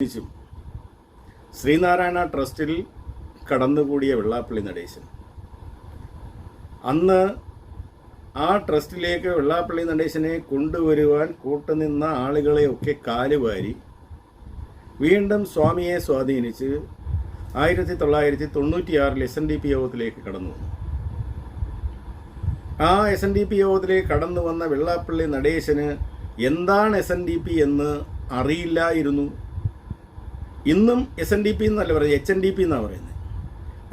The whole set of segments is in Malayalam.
തിരിച്ചും ശ്രീനാരായണ ട്രസ്റ്റിൽ കടന്നുകൂടിയ വെള്ളാപ്പള്ളി നടേശൻ. അന്ന് ആ ട്രസ്റ്റിലേക്ക് വെള്ളാപ്പള്ളി നടേശനെ കൊണ്ടുവരുവാൻ കൂട്ടുനിന്ന ആളുകളെയൊക്കെ കാലുവാരി വീണ്ടും സ്വാമിയെ സ്വാധീനിച്ച് ആയിരത്തി തൊള്ളായിരത്തി തൊണ്ണൂറ്റിയാറിൽ എസ് എൻ ഡി പി യോഗത്തിലേക്ക് കടന്നു വന്നു. ആ എസ് എൻ ഡി പി യോഗത്തിലേക്ക് കടന്നു വന്ന വെള്ളാപ്പള്ളി നടേശന് എന്താണ് എസ് എൻ ഡി പി എന്ന് അറിയില്ലായിരുന്നു. ഇന്നും എസ് എൻ ഡി പി എന്നല്ല പറയുന്നത്? എച്ച് എൻ ഡി പി എന്നാണ് പറയുന്നത്.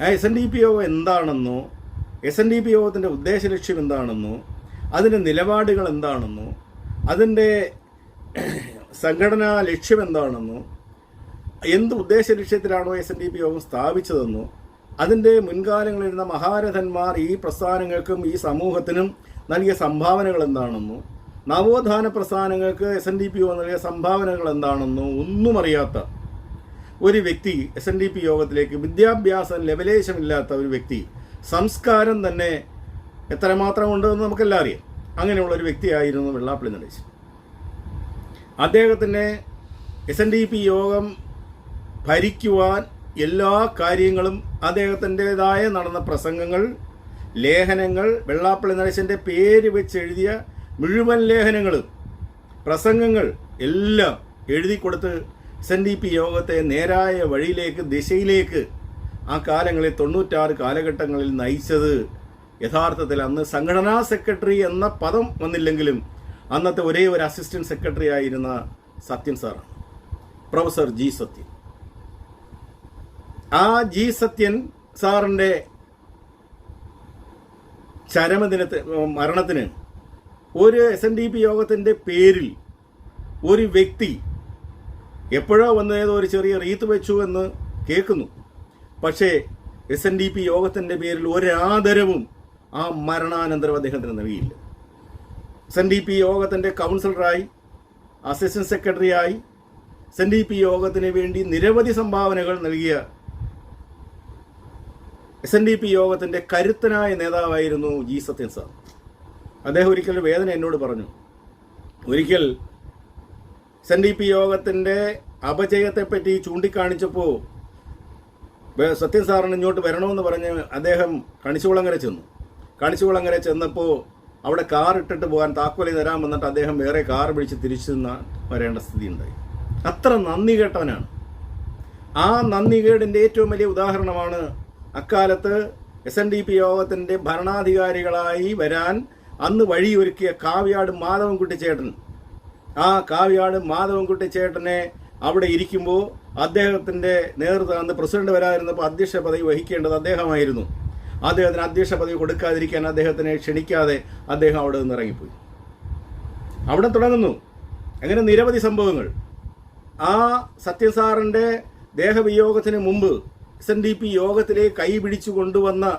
ആ എസ് എൻ ഡി പി യോഗം എന്താണെന്നോ എസ് എൻ ഡി പി യോഗത്തിന്റെ ഉദ്ദേശ ലക്ഷ്യം എന്താണെന്നോ അതിന്റെ നിലപാടുകൾ എന്താണെന്നോ അതിന്റെ സംഘടനാ ലക്ഷ്യം എന്താണെന്നോ എന്ത് ഉദ്ദേശ ലക്ഷ്യത്തിലാണോ S N D P Yogam സ്ഥാപിച്ചതെന്നോ അതിന്റെ മുൻകാലങ്ങളിലിരുന്ന മഹാരഥന്മാർ ഈ പ്രസ്ഥാനങ്ങൾക്കും ഈ സമൂഹത്തിനും നൽകിയ സംഭാവനകൾ എന്താണെന്നോ നവോത്ഥാന പ്രസ്ഥാനങ്ങൾക്ക് എസ് എൻ ഡി പി ഒ നൽകിയ സംഭാവനകൾ എന്താണെന്നോ ഒന്നും അറിയാത്ത ഒരു വ്യക്തി എസ് എൻ ഡി പി യോഗത്തിലേക്ക് വിദ്യാഭ്യാസം ലെവലേശമില്ലാത്ത ഒരു വ്യക്തി സംസ്കാരം തന്നെ എത്രമാത്രം ഉണ്ടെന്ന് നമുക്കെല്ലാം അറിയാം. അങ്ങനെയുള്ള ഒരു വ്യക്തിയായിരുന്നു വെള്ളാപ്പള്ളി നടേശൻ. അദ്ദേഹത്തിന്റെ എസ് എൻ ഡി പി യോഗം ഭരിക്കുവാൻ എല്ലാ കാര്യങ്ങളും അദ്ദേഹത്തിന്റെതായ നടന്ന പ്രസംഗങ്ങൾ ലേഖനങ്ങൾ വെള്ളാപ്പള്ളി നടേശന്റെ പേര് വെച്ച് എഴുതിയ മുഴുവൻ ലേഖനങ്ങളും പ്രസംഗങ്ങൾ എല്ലാം എഴുതി കൊടുത്ത് എസ് എൻ ഡി പി യോഗത്തെ നേരായ വഴിയിലേക്ക് ദിശയിലേക്ക് ആ കാലങ്ങളിൽ തൊണ്ണൂറ്റാറ് കാലഘട്ടങ്ങളിൽ നയിച്ചത്. യഥാർത്ഥത്തിൽ അന്ന് സംഘടനാ സെക്രട്ടറി എന്ന പദം വന്നില്ലെങ്കിലും അന്നത്തെ ഒരേ ഒരു അസിസ്റ്റന്റ് സെക്രട്ടറി ആയിരുന്ന സത്യൻ സാറാണ്. Professor G Sathyan. ആ ജി സത്യൻ സാറിന്റെ ചരമദിനത്തെ മരണത്തിന് ഒരു എസ് എൻ ഡി പി യോഗത്തിന്റെ പേരിൽ ഒരു വ്യക്തി എപ്പോഴോ വന്നേതോ ഒരു ചെറിയ റീത്ത് വെച്ചു എന്ന് കേൾക്കുന്നു. പക്ഷേ എസ് എൻ ഡി പി യോഗത്തിന്റെ പേരിൽ ഒരാദരവും ആ മരണാനന്തരം അദ്ദേഹത്തിന് നൽകിയില്ല. എസ് എൻ ഡി പി യോഗത്തിന്റെ കൗൺസിലറായി അസിസ്റ്റന്റ് സെക്രട്ടറിയായി എസ് എൻ ഡി പി യോഗത്തിന് വേണ്ടി നിരവധി സംഭാവനകൾ നൽകിയ എസ് എൻ ഡി പി യോഗത്തിന്റെ കരുത്തനായ നേതാവായിരുന്നു ജി സത്യൻ സാർ. അദ്ദേഹം ഒരിക്കൽ വേദന എന്നോട് പറഞ്ഞു ഒരിക്കൽ എസ് എൻ ഡി പി യോഗത്തിന്റെ അപജയത്തെപ്പറ്റി ചൂണ്ടിക്കാണിച്ചപ്പോൾ സത്യൻ സാറിന് ഇങ്ങോട്ട് വരണമെന്ന് പറഞ്ഞ് അദ്ദേഹം കണിച്ചുകുളങ്ങര ചെന്നു. കണിച്ചുകുളങ്ങര ചെന്നപ്പോൾ അവിടെ കാർ ഇട്ടിട്ട് പോകാൻ താക്കോലി തരാൻ വന്നിട്ട് അദ്ദേഹം വേറെ കാർ പിടിച്ച് തിരിച്ചു വരേണ്ട സ്ഥിതി ഉണ്ടായി അത്ര നന്ദി കേട്ടവനാണ്. ആ നന്ദികേടിന്റെ ഏറ്റവും വലിയ ഉദാഹരണമാണ് അക്കാലത്ത് എസ് എൻ ഡി പി യോഗത്തിന്റെ ഭരണാധികാരികളായി വരാൻ അന്ന് വഴിയൊരുക്കിയ കാവ്യാട് മാധവൻകുട്ടി ചേട്ടൻ. ആ കാവ്യാട് മാധവൻകുട്ടി ചേട്ടനെ അവിടെ ഇരിക്കുമ്പോൾ അദ്ദേഹത്തിന്റെ നേതൃത്വം പ്രസിഡന്റ് വരാതിരുന്നപ്പോൾ അധ്യക്ഷ പദവി വഹിക്കേണ്ടത് അദ്ദേഹമായിരുന്നു. അദ്ദേഹത്തിന് അധ്യക്ഷ പദവി കൊടുക്കാതിരിക്കാൻ അദ്ദേഹത്തിനെ ക്ഷണിക്കാതെ അദ്ദേഹം അവിടെ നിന്ന് ഇറങ്ങിപ്പോയി. അവിടെ തുടങ്ങുന്നു. അങ്ങനെ നിരവധി സംഭവങ്ങൾ. ആ സത്യൻ സാറിന്റെ ദേഹവിയോഗത്തിന് മുമ്പ് എസ് എൻ ഡി പി യോഗത്തിലേക്ക് കൈ പിടിച്ചു കൊണ്ടുവന്ന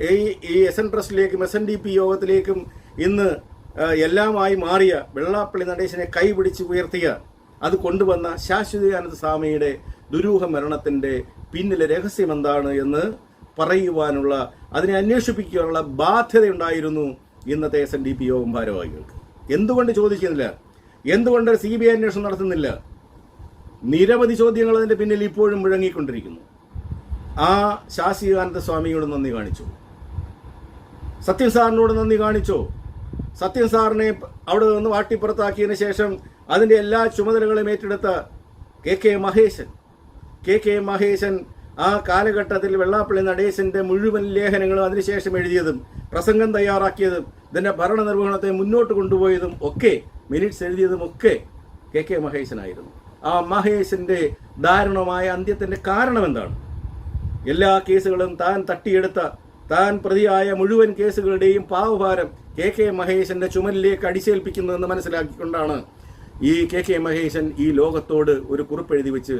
ഈ ഈ എസ് എൻ ട്രസ്റ്റിലേക്കും എസ് എൻ ഡി പി യോഗത്തിലേക്കും ഇന്ന് എല്ലാമായി മാറിയ വെള്ളാപ്പള്ളി നടേശനെ കൈ പിടിച്ച് ഉയർത്തിയ അത് കൊണ്ടുവന്ന ശാശ്വതാനന്ദ സ്വാമിയുടെ ദുരൂഹ മരണത്തിന്റെ പിന്നിലെ രഹസ്യം എന്താണ് എന്ന് പറയുവാനുള്ള അതിനെ അന്വേഷിപ്പിക്കാനുള്ള ബാധ്യതയുണ്ടായിരുന്നു ഇന്നത്തെ എസ് എൻ ഡി പി യോഗം ഭാരവാഹികൾക്ക്. എന്തുകൊണ്ട് ചോദിക്കുന്നില്ല? എന്തുകൊണ്ട് സി ബി ഐ അന്വേഷണം നടത്തുന്നില്ല? നിരവധി ചോദ്യങ്ങൾ അതിന്റെ പിന്നിൽ ഇപ്പോഴും മുഴങ്ങിക്കൊണ്ടിരിക്കുന്നു. ആ ശാസികാനന്ദ സ്വാമിയോട് നന്ദി കാണിച്ചു. സത്യൻ സാറിനോട് നന്ദി കാണിച്ചോ. സത്യൻ സാറിനെ അവിടെ നിന്ന് വാട്ടിപ്പുറത്താക്കിയതിനു ശേഷം അതിന്റെ എല്ലാ ചുമതലകളും ഏറ്റെടുത്ത K K Maheshan. K K Maheshan ആ കാലഘട്ടത്തിൽ വെള്ളാപ്പള്ളി നടേശന്റെ മുഴുവൻ ലേഖനങ്ങളും അതിനുശേഷം എഴുതിയതും പ്രസംഗം തയ്യാറാക്കിയതും ഇതിന്റെ ഭരണ നിർവഹണത്തെ മുന്നോട്ട് കൊണ്ടുപോയതും ഒക്കെ മിനിറ്റ്സ് എഴുതിയതും ഒക്കെ കെ കെ മഹേശനായിരുന്നു. ആ മഹേശന്റെ ദാരുണമായ അന്ത്യത്തിന്റെ കാരണം എന്താണ്? എല്ലാ കേസുകളും താൻ തട്ടിയെടുത്ത താൻ പ്രതിയായ മുഴുവൻ കേസുകളുടെയും പാവഭാരം കെ കെ മഹേശന്റെ ചുമലിലേക്ക് അടിച്ചേൽപ്പിക്കുന്നതെന്ന് മനസ്സിലാക്കിക്കൊണ്ടാണ് ഈ കെ കെ മഹേശൻ ഈ ലോകത്തോട് ഒരു കുറിപ്പെഴുതി വെച്ച്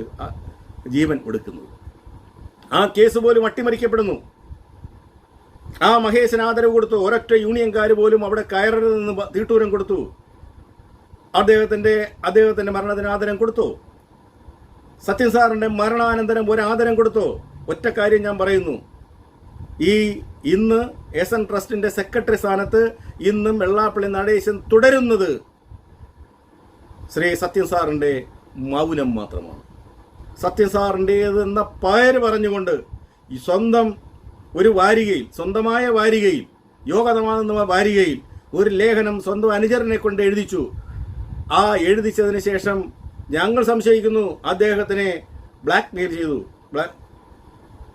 ജീവൻ ഒടുക്കുന്നത് ആ കേസ് പോലും അട്ടിമറിക്കപ്പെടുന്നു. ആ മഹേശൻ ആദരവ് കൊടുത്തു. ഒരൊറ്റ യൂണിയൻകാർ പോലും അവിടെ കയറരുതെന്ന് തീട്ടൂരം കൊടുത്തു. അദ്ദേഹത്തിന്റെ അദ്ദേഹത്തിന്റെ മരണത്തിന് ആദരം കൊടുത്തു. സത്യൻ സാറിന്റെ മരണാനന്തരം ഒരു ആദരം കൊടുത്തു. ഒറ്റ കാര്യം ഞാൻ പറയുന്നു. ഈ ഇന്ന് എസ് എൻ ട്രസ്റ്റിന്റെ സെക്രട്ടറി സ്ഥാനത്ത് ഇന്നും വെള്ളാപ്പള്ളി നടേശൻ തുടരുന്നത് ശ്രീ സത്യൻ സാറിന്റെ മൗനം മാത്രമാണ്. സത്യൻ സാറിന്റേതെന്ന പേര് പറഞ്ഞുകൊണ്ട് ഈ സ്വന്തം ഒരു വാരികയിൽ സ്വന്തമായ വാരികയിൽ യോഗതമാണെന്ന വാരികയിൽ ഒരു ലേഖനം സ്വന്തം അനുചരനെ കൊണ്ട് എഴുതിച്ചു. ആ എഴുതിച്ചതിന് ശേഷം ഞങ്ങൾ സംശയിക്കുന്നു അദ്ദേഹത്തിനെ ബ്ലാക്ക് മെയിൽ ചെയ്തു. ബ്ലാക്ക്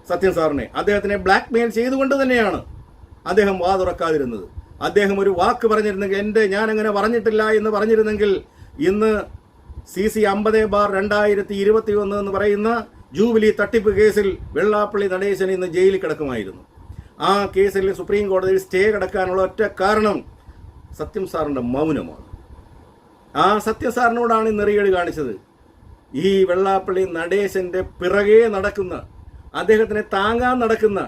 സത്യൻ സാറിനെ. അദ്ദേഹത്തിനെ ബ്ലാക്ക് മെയിൽ ചെയ്തുകൊണ്ട് തന്നെയാണ് അദ്ദേഹം വാ തുറക്കാതിരുന്നത് അദ്ദേഹം ഒരു വാക്ക് പറഞ്ഞിരുന്നെങ്കിൽ എന്റെ ഞാൻ അങ്ങനെ പറഞ്ഞിട്ടില്ല എന്ന് പറഞ്ഞിരുന്നെങ്കിൽ ഇന്ന് സി സി അമ്പത് ബാർ രണ്ടായിരത്തി ഇരുപത്തി ഒന്ന് എന്ന് പറയുന്ന ജൂബിലി തട്ടിപ്പ് കേസിൽ വെള്ളാപ്പള്ളി നടേശൻ ഇന്ന് ജയിലിൽ കിടക്കുമായിരുന്നു. ആ കേസിൽ സുപ്രീം കോടതിയിൽ സ്റ്റേ കിടക്കാനുള്ള ഒറ്റ കാരണം സത്യം സാറിന്റെ മൗനമാണ്. ആ സത്യം സാറിനോടാണ് നെറിയേട് കാണിച്ചത്. ഈ വെള്ളാപ്പള്ളി നടേശന്റെ പിറകെ നടക്കുന്ന അദ്ദേഹത്തിനെ താങ്ങാൻ നടക്കുന്ന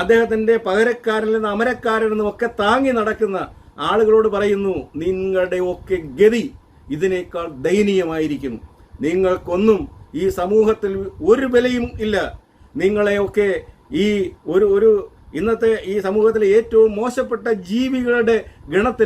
അദ്ദേഹത്തിന്റെ പകരക്കാരിൽ നിന്ന് അമരക്കാരിൽ നിന്നും ഒക്കെ താങ്ങി നടക്കുന്ന ആളുകളോട് പറയുന്നു നിങ്ങളുടെ ഒക്കെ ഗതി ഇതിനേക്കാൾ ദയനീയമായിരിക്കും. നിങ്ങൾക്കൊന്നും ഈ സമൂഹത്തിൽ ഒരു വിലയും ഇല്ല. നിങ്ങളെയൊക്കെ ഈ ഒരു ഒരു ഇന്നത്തെ ഈ സമൂഹത്തിലെ ഏറ്റവും മോശപ്പെട്ട ജീവികളുടെ ഗണത്തിൽ